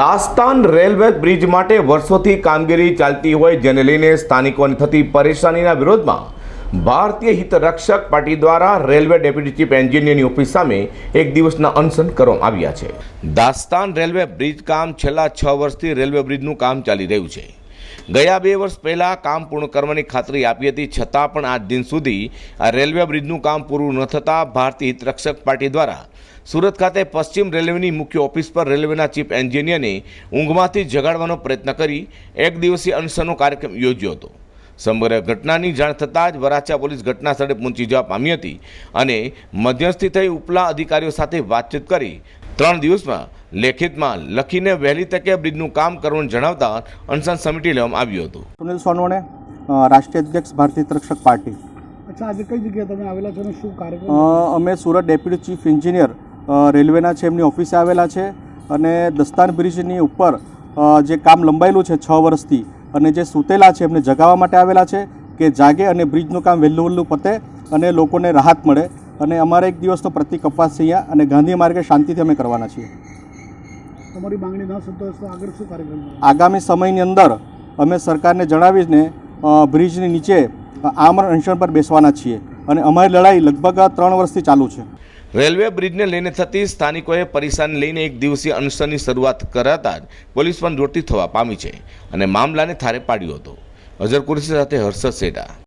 Dastan railway bridge માટે વર્ષોથી કામગીરી ચાલતી હોય જેને લઈને સ્થાનિકોને થતી પરેશાનીના વિરોધમાં ભારતીય હિતરક્ષક પાર્ટી દ્વારા રેલવે ડેપ્યુટી ચીફ એન્જિનિયરની ઓફિસ સામે એક દિવસના અનશન કરવામાં આવ્યા છે. દાસ્તાન રેલવે બ્રિજ કામ છેલ્લા છ વર્ષથી રેલવે બ્રિજનું કામ ચાલી રહ્યું છે. ગયા બે વર્ષ પહેલાં કામ પૂર્ણ કરવાની ખાતરી આપી હતી, છતાં પણ આજ દિન સુધી આ રેલવે બ્રિજનું કામ પૂરું ન થતાં ભારતીય હિતરક્ષક પાર્ટી દ્વારા સુરત ખાતે પશ્ચિમ રેલવેની મુખ્ય ઓફિસ પર રેલવેના ચીફ એન્જિનિયરને ઊંઘમાંથી જગાડવાનો પ્રયત્ન કરી એક દિવસીય અનશનનો કાર્યક્રમ યોજ્યો હતો. સમગ્ર ઘટનાની જાણ થતાં જ વરાછા પોલીસ ઘટના સ્થળે પહોંચી જવા પામી હતી અને મધ્યસ્થી થઈ ઉપલા અધિકારીઓ સાથે વાતચીત કરી ત્રણ દિવસમાં લેખિતમાં લખીને વહેલી તકે બ્રિજનું કામ કરવાનું જણાવતા અનશન સમિટી લેવામાં આવ્યું હતું. સુનિલ સોનવણે અ, રાષ્ટ્રીય અધ્યક્ષ ભારતીય તરક્ષક પાર્ટી. અચ્છા આજે કઈ જગ્યાએ તમે આવેલા છો અને શું કાર્યક્રમ? અમે સુરત ડેપ્યુટી ચીફ એન્જિનિયર રેલવેના છે એમની ઓફિસે આવેલા છે અને દસ્તાન બ્રિજની ઉપર જે કામ લંબાયેલું છે છ વર્ષથી અને જે સૂતેલા છે એમને જગાવવા માટે આવેલા છે કે જાગે અને બ્રિજનું કામ વહેલું વહેલું પતે અને લોકોને રાહત મળે. અને અમારે એક દિવસનો પ્રતિક અપવાસ છે અહીંયા અને ગાંધી માર્ગે શાંતિથી અમે કરવાના છીએ. તમારી માંગણી ન સંતોષ તો આગળ શું કાર્યક્રમ આગામી સમયની અંદર અમે સરકારને જણાવીને બ્રિજની નીચે આમરણ અનશન પર બેસવાના છીએ અને અમારી લડાઈ લગભગ ત્રણ વર્ષથી ચાલુ છે. રેલવે બ્રિજને લઈને થતી સ્થાનિકોએ પરેશાન લઈને એક દિવસીય અનશનની શરૂઆત કરાતા જ પોલીસ પણ દોડતી થવા પામી છે અને મામલાને થારે પાડ્યો હતો. અઝર કુરશી સાથે હર્ષદ સેડા